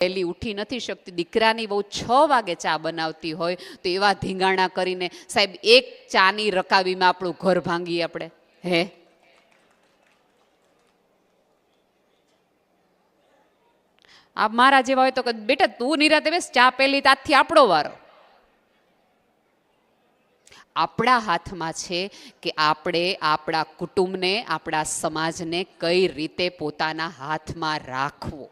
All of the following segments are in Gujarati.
વહેલી ઉઠી નથી શકતી, દીકરાની બહુ છ વાગે ચા બનાવતી હોય, તો એવા ધીંગાણા કરીને, સાહેબ, એક ચાની રકાબીમાં આપણું ઘર ભાંગીએ આપણે. હે? આ મારા જેવા હોય તો બેટા, તું નિરાતે બેસ, ચા પેલી તાથી આપણો વારો. આપણા હાથમાં છે કે આપણે આપણા કુટુંબને, આપણા સમાજને કઈ રીતે પોતાના હાથમાં રાખવો.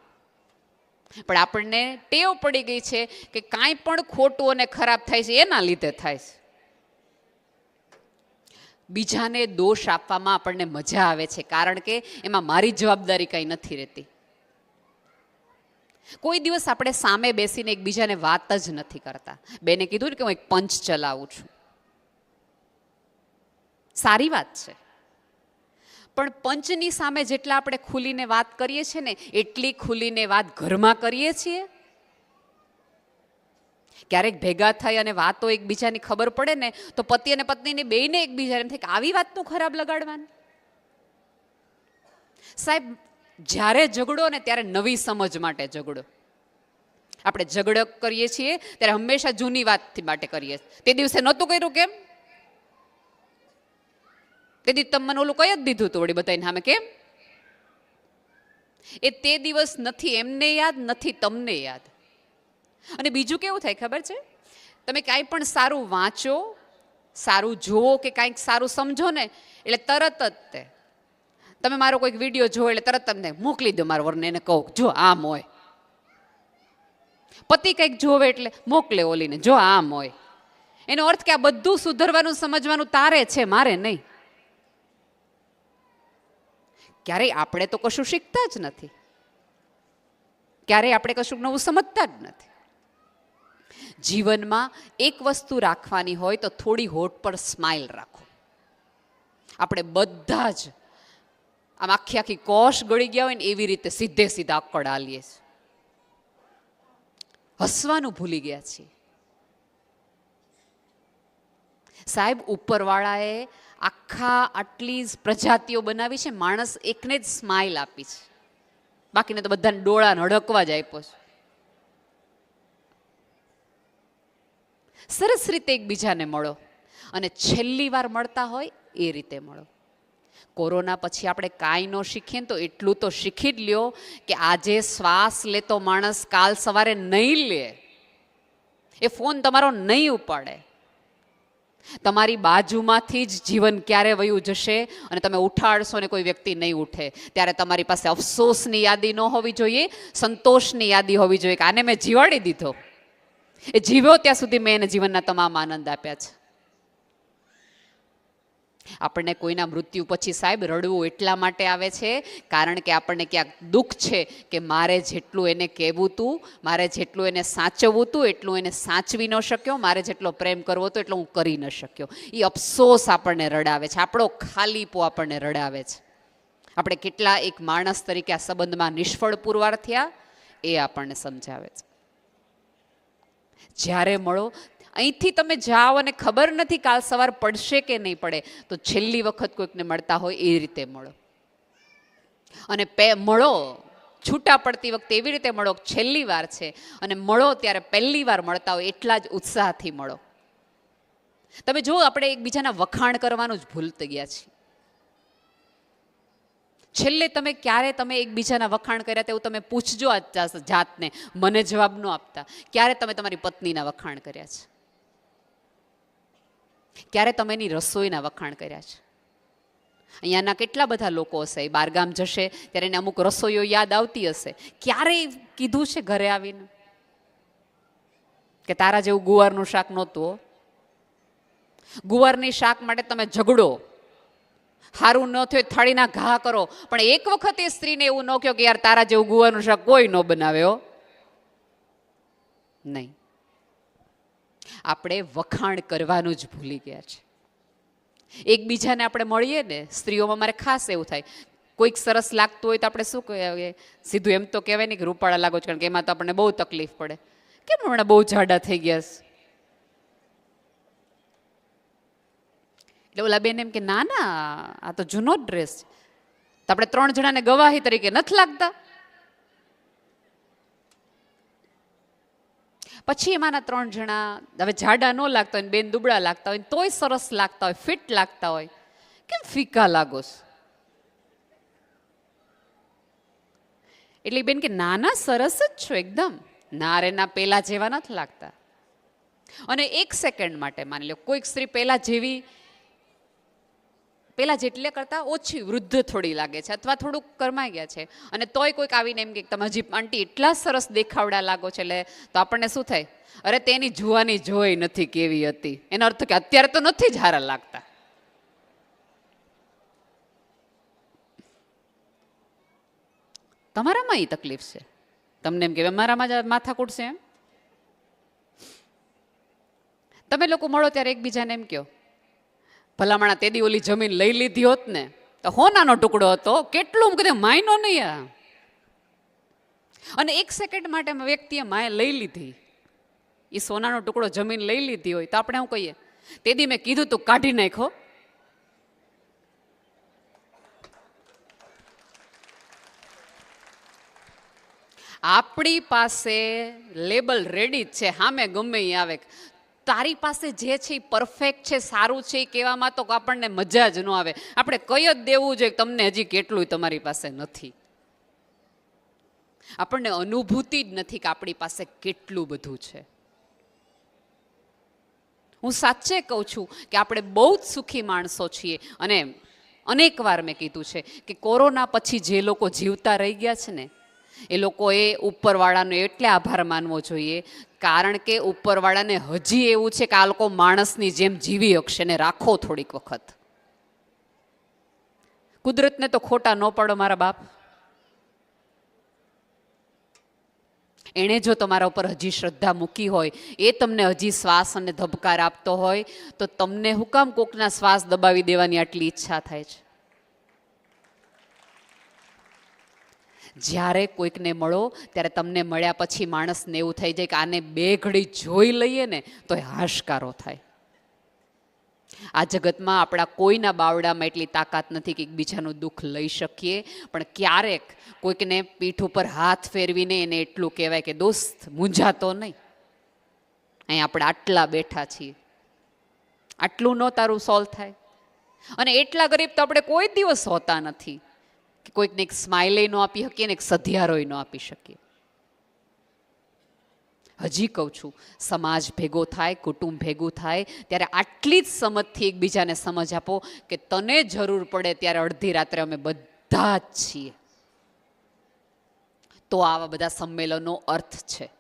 પણ આપણને ટેવ પડી ગઈ છે કે કાંઈ પણ ખોટું અને ખરાબ થાય છે, એના લીધે થાય છે. બીજાને દોષ આપવામાં આપણને મજા આવે છે, કારણ કે એમાં મારી જવાબદારી કંઈ નથી રહેતી. કોઈ દિવસ આપણે સામે બેસીને એકબીજાને વાત જ નથી કરતા. બેને કીધું ને કે હું એક પંચ ચલાવું છું. સારી વાત છે. પણ પંચની સામે જેટલા આપણે ખુલીને વાત કરીએ છીએ ને, એટલી ખુલીને વાત ઘરમાં કરીએ છીએ. ક્યારેક ભેગા થઈ અને વાતો એકબીજાની ખબર પડે ને, તો પતિ અને પત્નીને બેયને એકબીજાને એમ થાય કે આવી વાતનું ખરાબ લગાડવાની. સાહેબ, જ્યારે ઝઘડો ને ત્યારે નવી સમજ માટે ઝઘડો. આપણે ઝઘડો કરીએ છીએ, ત્યારે હંમેશા જૂની વાતથી માટે કરીએ. તે દિવસે નહોતું કર્યું કેમ? તેથી તમે મને ઓલું કઈ જ દીધું હતું વળી બધાને સામે, કેમ? એ તે દિવસ નથી, એમને યાદ નથી, તમને યાદ. અને બીજું કેવું થાય ખબર છે? તમે કાંઈ પણ સારું વાંચો, સારું જુઓ કે કાંઈક સારું સમજો ને, એટલે તરત જ તે. તમે મારો કોઈક વીડિયો જોવો એટલે તરત તમને મોકલી દો મારા વરને એને કહું, જો આમ હોય. પતિ કંઈક જોવે એટલે મોકલે ઓલીને, જો આમ હોય. એનો અર્થ કે આ બધું સુધરવાનું, સમજવાનું તારે છે, મારે નહીં. ક્યારેય આપણે તો કશું શીખતા જ નથી. ક્યારેય આપણે કશું નવું સમજતા જ નથી. જીવનમાં એક વસ્તુ રાખવાની હોય તો થોડી હોઠ પર સ્માઇલ રાખો. આપણે બધા જ આમ આખી આખી કોષ ગળી ગયા હોય ને એવી રીતે સીધે સીધા કડાલીએ છીએ. હસવાનું ભૂલી ગયા છીએ. સાહેબ, ઉપરવાળાએ આખા આટલી જ પ્રજાતિઓ બનાવી છે, માણસ એકને જ સ્માઇલ આપી છે. બાકીને તો બધાને ડોળાને નડકવા જ આપ્યો છે. સરસ રીતે એકબીજાને મળો અને છેલ્લી વાર મળતા હોય એ રીતે મળો. કોરોના પછી આપણે કાંઈ ન શીખીએ તો એટલું તો શીખી જ લ્યો કે આજે શ્વાસ લેતો માણસ કાલ સવારે નહીં લે. એ ફોન તમારો નહીં ઉપાડે. તમારી બાજુમાંથી જ જીવન ક્યારે વયું જશે અને તમે ઉઠાડશો ને કોઈ વ્યક્તિ નહીં ઉઠે. ત્યારે તમારી પાસે અફસોસની યાદી ન હોવી જોઈએ, સંતોષની યાદી હોવી જોઈએ કે આને મેં જીવાડી દીધો. એ જીવ્યો ત્યાં સુધી મેં એને જીવનના તમામ આનંદ આપ્યા છે. આપણને કોઈના મૃત્યુ પછી સાહેબ રડવું એટલા માટે આવે છે, કારણ કે આપણને ક્યાંક દુઃખ છે કે મારે જેટલું એને કહેવું હતું મારે જેટલું એને સાચવવું હતું એટલું એને સાચવી ન શક્યો, મારે જેટલો પ્રેમ કરવો હતો એટલો હું કરી ન શક્યો. એ અફસોસ આપણને રડાવે છે, આપણો ખાલીપો આપણને રડાવે છે. આપણે કેટલા એક માણસ તરીકે આ સંબંધમાં નિષ્ફળ પુરવાર થયા, એ આપણને સમજાવે છે. જ્યારે મળો અહીંથી તમે જાઓ અને ખબર નથી કાલ સવાર પડશે કે નહીં પડે, તો છેલ્લી વખત કોઈકને મળતા હોય એ રીતે મળો. અને પે, મળો. છૂટા પડતી વખતે એવી રીતે મળો છેલ્લી વાર છે. અને મળો ત્યારે પહેલી વાર મળતા હોય એટલા જ ઉત્સાહથી મળો. તમે જો આપણે એકબીજાના વખાણ કરવાનું જ ભૂલતી ગયા છીએ. છેલ્લે તમે ક્યારે તમે એકબીજાના વખાણ કર્યા તેવું તમે પૂછજો આ જાતને. મને જવાબ ન આપતા. ક્યારે તમે તમારી પત્નીના વખાણ કર્યા છે? ક્યારે તમે એની રસોઈના વખાણ કર્યા છે? અહીંયાના કેટલા બધા લોકો હશે? એ બારગામ જશે, ત્યારે એને અમુક રસોઈઓ યાદ આવતી હશે. ક્યારેય કીધું છે ઘરે આવીને? કે તારા જેવું ગુવારનું શાક નહોતું ગુવારની શાક માટે તમે ઝઘડો. સારું ન થયું થાળીના ઘા કરો. પણ એક વખત એ સ્ત્રીને એવું ન કહ્યું કે યાર તારા જેવું ગુવારનું શાક કોઈ ન બનાવ્યો નહીં. આપણે વખાણ કરવાનું જ ભૂલી ગયા છે. એકબીજાને આપણે મળીએ ને, સ્ત્રીઓમાં મારે ખાસ એવું થાય. કોઈક સરસ લાગતું હોય તો આપણે શું કહેવાય સીધું એમ તો કહેવાય નહીં કે રૂપાળા લાગો છો, કારણ કે એમાં તો આપણને બહુ તકલીફ પડે. કેમ હમણાં બહુ જાડા થઈ ગયા છે? એટલે ઓલા બેન એમ કે, ના ના, આ તો જૂનો જ ડ્રેસ છે. તો આપણે ત્રણ જણાને ગવાહી તરીકે નથી લાગતા? પછી એમાંના ત્રણ જણા, હવે જાડા ન લાગતા હોય બેન દુબળા લાગતા હોય તોય સરસ લાગતા હોય, ફિટ લાગતા હોય. કેમ ફીકા લાગો એટલે બેન કે નાના સરસ જ છો એકદમ. ના રે જેવા નથી લાગતા. અને એક સેકન્ડ માટે માની લો કોઈક સ્ત્રી પહેલાં જેવી પેલા જેટલે કરતાં ઓછી વૃદ્ધ થોડી લાગે છે અથવા થોડુંક કરમાઈ ગયા છે. અને તોય કોઈક આવીને એમ કે તમે હજી આંટી એટલા સરસ દેખાવડા લાગો છે એટલે તો આપણને શું થાય? અરે તેની જુવાની જોઈ નથી કેવી હતી. એનો અર્થ કે અત્યારે તો નથી જ હારા લાગતા. તમારામાં એ તકલીફ છે? તમને એમ કે મારામાં જ માથાકૂટ છે એમ? તમે લોકો મળો ત્યારે એકબીજાને એમ કહો. ભલામણા તેદી ઓલી જમીન લઈ લીધી હોત ને, તો હોનાનો ટુકડો હતો, કેટલું કદે માયનો નહીં આ. અને એક સેકન્ડ માટે વ્યક્તિએ માય લઈ લીધી. એ સોનાનો ટુકડો જમીન લઈ લીધી હોય, તો આપણે શું કહીએ? તેદી મેં કીધું તું કાઢી નાખો આપણી પાસે લેબલ રેડી જ છે, હામે ગમે એ આવે. તારી પાસે જે છે એ પરફેક્ટ છે, સારું છે એ કહેવામાં તો આપણને મજા જ ન આવે. આપણે કઈ જ દેવું જોઈએ તમને હજી કેટલું તમારી પાસે નથી. આપણને અનુભૂતિ જ નથી કે આપણી પાસે કેટલું બધું છે. હું સાચે કહું છું કે આપણે બહુ જ સુખી માણસો છીએ અને અનેક વાર મેં કીધું છે કે કોરોના પછી જે લોકો જીવતા રહી ગયા છે ને એ લોકોએ ઉપરવાળાનો એટલે આભાર માનવો જોઈએ. કારણ કે ઉપરવાળાને હજી એવું છે કે આ લોકો માણસની જેમ જીવી શકશે ને રાખો થોડીક વખત. કુદરતને તો ખોટા ન પડો મારા બાપ. એણે જો તમારા ઉપર હજી શ્રદ્ધા મૂકી હોય, એ તમને હજી શ્વાસ અને ધબકાર આપતો હોય, તો તમને હુકામ કોકના શ્વાસ દબાવી દેવાની આટલી ઈચ્છા થાય છે. જ્યારે કોઈકને મળો, ત્યારે તમને મળ્યા પછી માણસને એવું થઈ જાય કે આને બે ઘડી જોઈ લઈએ ને તો એ હાશકારો થાય. આ જગતમાં આપણા કોઈના બાવડામાં એટલી તાકાત નથી કે એકબીજાનું દુઃખ લઈ શકીએ, પણ ક્યારેક કોઈકને પીઠ ઉપર હાથ ફેરવીને એને એટલું કહેવાય કે, દોસ્ત, મૂંઝાતો નહીં. અહીં આપણે આટલા બેઠા છીએ. આટલું ન તારું સોલ્વ થાય. અને એટલા ગરીબ તો આપણે કોઈ દિવસ હોતા નથી. કોઈકને એક સ્માઇલે ન આપી શકીએ ને એક સધિયારોય ન આપી શકીએ. હજી કહું છું, સમાજ ભેગો થાય, કુટુંબ ભેગું થાય, ત્યારે આટલી જ સમજથી એકબીજાને સમજ આપો કે તને જરૂર પડે ત્યારે અડધી રાત્રે અમે બધા જ છીએ. તો આવા બધા સંમેલનો અર્થ છે.